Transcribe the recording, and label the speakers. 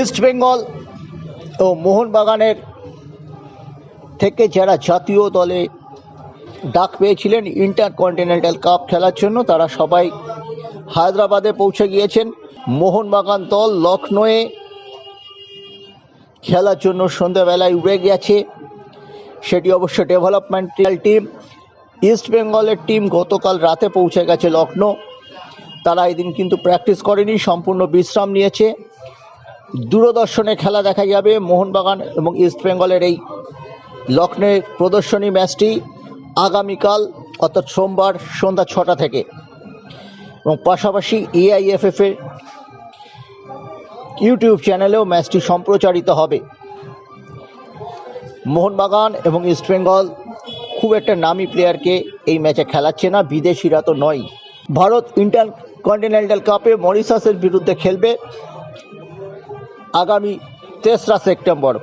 Speaker 1: East Bengal ও মোহনবাগানের থেকে যারা জাতীয় দলে ডাক পেয়েছিলেন ইন্টার কন্টিনেন্টাল কাপ খেলার জন্য, তারা সবাই হায়দ্রাবাদে পৌঁছে গিয়েছেন। মোহনবাগান দল লখনৌয়ে খেলার জন্য সন্ধ্যাবেলায় উড়ে গেছে। সেটি অবশ্য ডেভেলপমেন্টাল টিম ইস্ট বেঙ্গলের টিম গতকাল রাতে পৌঁছে গেছে লখনৌ তারা এদিন কিন্তু প্র্যাকটিস করেনি, সম্পূর্ণ বিশ্রাম নিয়েছে। দূরদর্শনে খেলা দেখা যাবে মোহনবাগান এবং ইস্ট বেঙ্গলের এই লখনৌয়ের প্রদর্শনী ম্যাচটি আগামীকাল, অর্থাৎ সোমবার সন্ধ্যা ছটা থেকে। এবং পাশাপাশি এআইএফএফ এর ইউটিউব চ্যানেলেও ম্যাচটি সম্প্রচারিত হবে। মোহনবাগান এবং ইস্টবেঙ্গল খুব একটা নামি প্লেয়ারকে এই ম্যাচে খেলাচ্ছে না, বিদেশিরা তো নয় ভারত ইন্টার কন্টিনেন্টাল কাপে মরিশাসের বিরুদ্ধে খেলবে। আগামী তেসরা সেপ্টেম্বর।